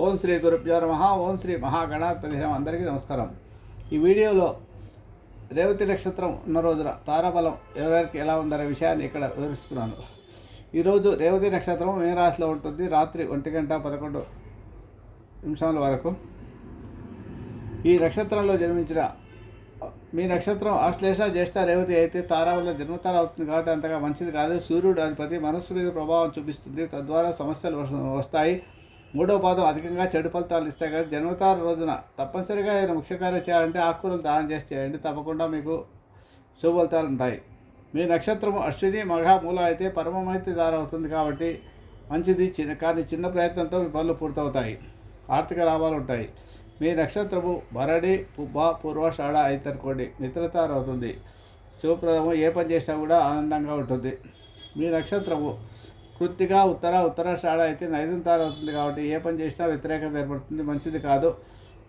ఓం శ్రీ గురుభ్యో నమ. ఓం శ్రీ మహాగణాధిపతి నమః. అందరికీ నమస్కారం. ఈ వీడియోలో రేవతి నక్షత్రం ఉన్న రోజున తారాబలం ఎవరెవరికి ఎలా ఉందనే విషయాన్ని ఇక్కడ వివరిస్తున్నాను. ఈరోజు రేవతి నక్షత్రం ఏ రాశిలో ఉంటుంది? రాత్రి ఒంటి గంట పదకొండు నిమిషాల వరకు. ఈ నక్షత్రంలో జన్మించిన మీ నక్షత్రం ఆశ్లేష జ్యేష్ఠ రేవతి అయితే తారావల్ల జన్మతార అవుతుంది కాబట్టి అంతగా మంచిది కాదు. సూర్యుడు అధిపతి మనస్సు మీద ప్రభావం చూపిస్తుంది. తద్వారా సమస్యలు వస్తాయి. మూడో పాదం అధికంగా చెడు ఫలితాలు ఇస్తాయి కాబట్టి జన్మతార రోజున తప్పనిసరిగా ఏదైనా ముఖ్య కార్యం చేయాలంటే ఆకుకూరలు దానం చేసి చేయండి. తప్పకుండా మీకు శుభ ఫలితాలు ఉంటాయి. మీ నక్షత్రము అశ్విని మఘ మూల అయితే పరమమైతే దారి అవుతుంది కాబట్టి మంచిది. చిన్న కానీ చిన్న ప్రయత్నంతో మీ పనులు పూర్తవుతాయి. ఆర్థిక లాభాలు ఉంటాయి. మీ నక్షత్రము భరణి పుబ్బ పూర్వషాఢ అయితనుకోండి. మిత్రతార అవుతుంది. శుభప్రదము. ఏ పని చేసినా కూడా ఆనందంగా ఉంటుంది. మీ నక్షత్రము వృత్తిగా ఉత్తర ఉత్తరాషాఢ అయితే నైదుంతార అవుతుంది కాబట్టి ఏ పని చేసినా వ్యతిరేకత ఏర్పడుతుంది. మంచిది కాదు.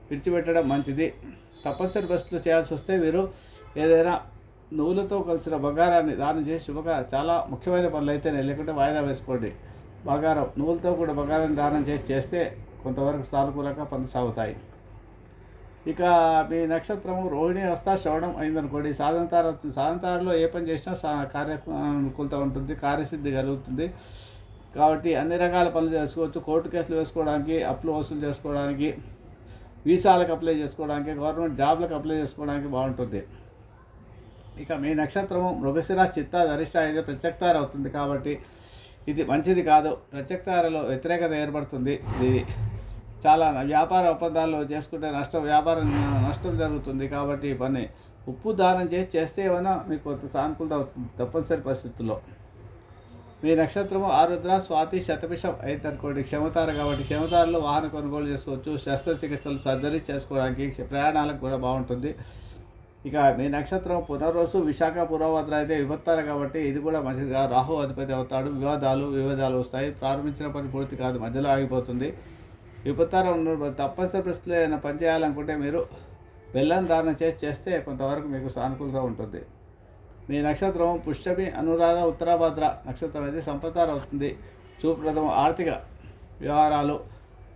విడిచిపెట్టడం మంచిది. తప్పనిసరి బస్సులు చేయాల్సి వస్తే మీరు ఏదైనా నువ్వులతో కలిసిన బంగారాన్ని దానం చేసి శుభగా చాలా ముఖ్యమైన పనులు అయితేనే లేకుంటే వాయిదా వేసుకోండి. బంగారం నువ్వులతో కూడా బంగారం దానం చేసి చేస్తే కొంతవరకు సానుకూలంగా పనులు సాగుతాయి. ఇక మీ నక్షత్రము రోహిణి హస్త శ్రవణం అయిందనుకోండి. సాధనతార సాధనతారలో ఏ పని చేసినా సా కార్యకులత ఉంటుంది కార్యసిద్ధి కలుగుతుంది. కాబట్టి అన్ని రకాల పనులు చేసుకోవచ్చు. కోర్టు కేసులు వేసుకోవడానికి అప్పులు వసూలు చేసుకోవడానికి వీసాలకు అప్లై చేసుకోవడానికి గవర్నమెంట్ జాబ్లకు అప్లై చేసుకోవడానికి బాగుంటుంది. ఇక మీ నక్షత్రము మృగశిర చిత్త ధరిష్ట అయితే ప్రత్యక్తార అవుతుంది కాబట్టి ఇది మంచిది కాదు. ప్రత్యక్తారలో వ్యతిరేకత ఏర్పడుతుంది. ఇది చాలా వ్యాపార ఒప్పందాలు చేసుకుంటే నష్టం వ్యాపారం నష్టం జరుగుతుంది కాబట్టి ఈ పని. ఉప్పు దానం చేసి చేస్తే ఏమైనా మీకు కొంత సానుకూలత అవుతుంది తప్పనిసరి పరిస్థితుల్లో. మీ నక్షత్రము ఆరుద్ర స్వాతి శతభిషం అయితే అనుకోండి క్షమతార కాబట్టి క్షమతారలో వాహన కొనుగోలు చేసుకోవచ్చు. శస్త్రచికిత్సలు సర్జరీ చేసుకోవడానికి ప్రయాణాలకు కూడా బాగుంటుంది. ఇక మీ నక్షత్రం పునర్వసు విశాఖ పూర్వభద్ర అయితే విభత్తారు కాబట్టి ఇది కూడా మంచిదిగా రాహు అధిపతి అవుతాడు. వివాదాలు వివాదాలు వస్తాయి. ప్రారంభించిన పని పూర్తి కాదు. మధ్యలో ఆగిపోతుంది. విపత్తార ఉన్న తప్పనిసరి పరిస్థితుల్లో ఏమైనా పని చేయాలనుకుంటే మీరు బెల్లం ధారణ చేసి చేస్తే కొంతవరకు మీకు సానుకూలత ఉంటుంది. మీ నక్షత్రం పుష్యమి అనురాధ ఉత్తరాభద్ర నక్షత్రం అయితే సంపత్తార అవుతుంది. శుభప్రదం ఆర్థిక వ్యవహారాలు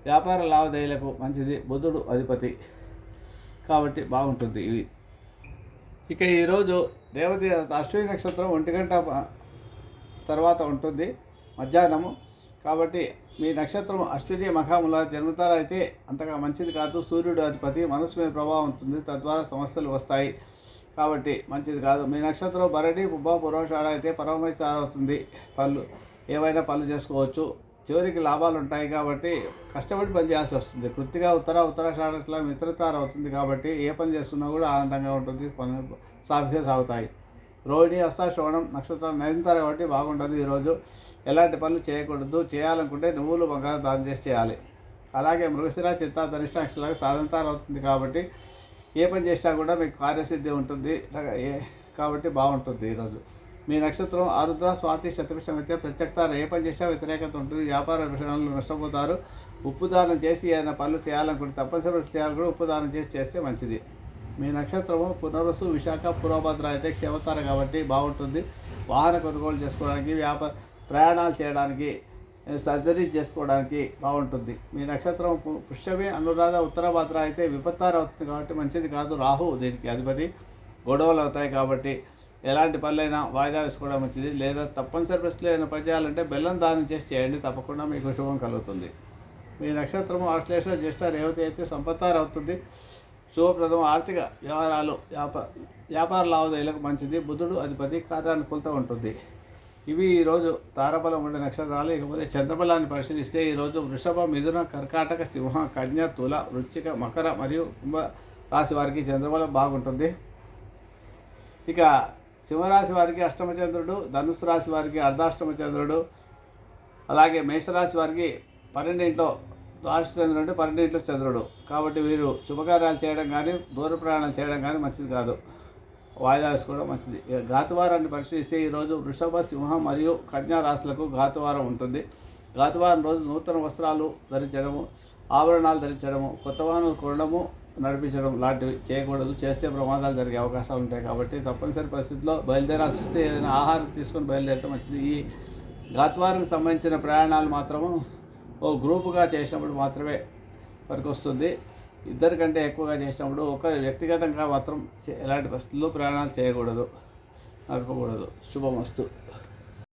వ్యాపార లావాదేవీలకు మంచిది. బుధుడు అధిపతి కాబట్టి బాగుంటుంది ఇవి. ఇక ఈరోజు రేవతి అశ్విని నక్షత్రం ఒంటి గంట తర్వాత ఉంటుంది. మధ్యాహ్నము కాబట్టి మీ నక్షత్రం అశ్విని మఖాముల జన్మతార అయితే అంతగా మంచిది కాదు. సూర్యుడు అధిపతి మనసు మీద ప్రభావం ఉంటుంది. తద్వారా సమస్యలు వస్తాయి. కాబట్టి మంచిది కాదు. మీ నక్షత్రం భరణి పుబ్బ పురోషాడ అయితే పరమైచార అవుతుంది పళ్ళు ఏవైనా పనులు చేసుకోవచ్చు. చివరికి లాభాలు ఉంటాయి కాబట్టి కష్టపడి పని చేయాల్సి వస్తుంది. కృతిగా ఉత్తర ఉత్తరాషాఢ మిత్రతార అవుతుంది కాబట్టి ఏ పని చేసుకున్నా కూడా ఆనందంగా ఉంటుంది. పనులు సాఫీగా సాగుతాయి. రోహిణి హస్త శ్రవణం నక్షత్రం నైంతార కాబట్టి బాగుంటుంది ఈరోజు. ఎలాంటి పనులు చేయకూడదు. చేయాలనుకుంటే నువ్వులు బంగారం దానం చేసి చేయాలి. అలాగే మృగశిర చిత్త ధనిష్టాక్షలాగా సాధనతార అవుతుంది కాబట్టి ఏ పని చేసినా కూడా మీకు కార్యసిద్ధి ఉంటుంది. కాబట్టి బాగుంటుంది ఈరోజు. మీ నక్షత్రం ఆరుద్ర స్వాతి శతభిషం అయితే ప్రత్యక్తారు ఏ పని చేసినా వ్యతిరేకత ఉంటుంది. వ్యాపార విషయంలో నష్టపోతారు. ఉప్పు దానం చేసి ఏదైనా పనులు చేయాలనుకుంటే తప్పనిసరి చేయాలనుకుంటే ఉప్పు దానం చేసి చేస్తే మంచిది. మీ నక్షత్రము పునరుసు విశాఖ పురోభద్ర అయితే క్షమతార కాబట్టి బాగుంటుంది. వాహన కొనుగోలు చేసుకోవడానికి వ్యాపార ప్రయాణాలు చేయడానికి సర్జరీ చేసుకోవడానికి బాగుంటుంది. మీ నక్షత్రం పు- పుష్యమి అనురాధ ఉత్తరభద్ర అయితే విపత్తార అవుతుంది కాబట్టి మంచిది కాదు. రాహు దీనికి అధిపతి. గొడవలు అవుతాయి కాబట్టి ఎలాంటి పనులైనా వాయిదా వేసుకోవడం మంచిది. లేదా తప్పనిసరి పరిస్థితులు ఏమైనా పని చేయాలంటే బెల్లం దానం చేసి చేయండి. తప్పకుండా మీకు శుభం కలుగుతుంది. మీ నక్షత్రము ఆశ్లేష జ్యేష్ఠ రేవతి అయితే సంపత్తారు అవుతుంది. శుభప్రదం ఆర్థిక వ్యవహారాలు వ్యాపార వ్యాపార లావాదేవీలకు మంచిది బుధుడు అధిపతి కార్యానుకూలత ఉంటుంది. ఇవి ఈరోజు తారబలం ఉండే నక్షత్రాలు ఇకపోతే చంద్రబలాన్ని పరిశీలిస్తే ఈరోజు వృషభ మిథున కర్కాటక సింహ కన్య తుల వృచ్చిక మకర మరియు కుంభ రాశి వారికి చంద్రబలం బాగుంటుంది. ఇక సింహరాశి వారికి అష్టమ చంద్రుడు ధనుసు రాశి వారికి అర్ధాష్టమ చంద్రుడు అలాగే మేషరాశి వారికి పన్నెండింట్లో ద్వాదశ చంద్రుడు అంటే పన్నెండింట్లో చంద్రుడు. కాబట్టి వీరు శుభకార్యాలు చేయడం కానీ దూర ప్రయాణాలు చేయడం కానీ మంచిది కాదు. వాయిదా వేసుకోవడం మంచిది. ఇక ఘాతువారాన్ని పరిశీలిస్తే ఈరోజు వృషభ సింహ మరియు కన్యా రాశులకు ఘాతువారం ఉంటుంది. ఘాతువారం రోజు నూతన వస్త్రాలు ధరించడము ఆభరణాలు ధరించడము కొత్త వాహనాలు కొనడము నడిపించడం లాంటివి చేయకూడదు. చేస్తే ప్రమాదాలు జరిగే అవకాశాలు ఉంటాయి కాబట్టి తప్పనిసరి పరిస్థితిలో బయలుదేరాల్సి వస్తే ఏదైనా ఆహారం తీసుకొని బయలుదేరితే మంచిది. ఈ ఘాత్వారానికి సంబంధించిన ప్రయాణాలు మాత్రము ఓ గ్రూపుగా చేసినప్పుడు మాత్రమే వరకు వస్తుంది. ఇద్దరికంటే ఎక్కువగా చేసినప్పుడు ఒక వ్యక్తిగతంగా మాత్రం చే- ఎలాంటి పరిస్థితుల్లో ప్రయాణాలు చేయకూడదు. నడపకూడదు. శుభమస్తు.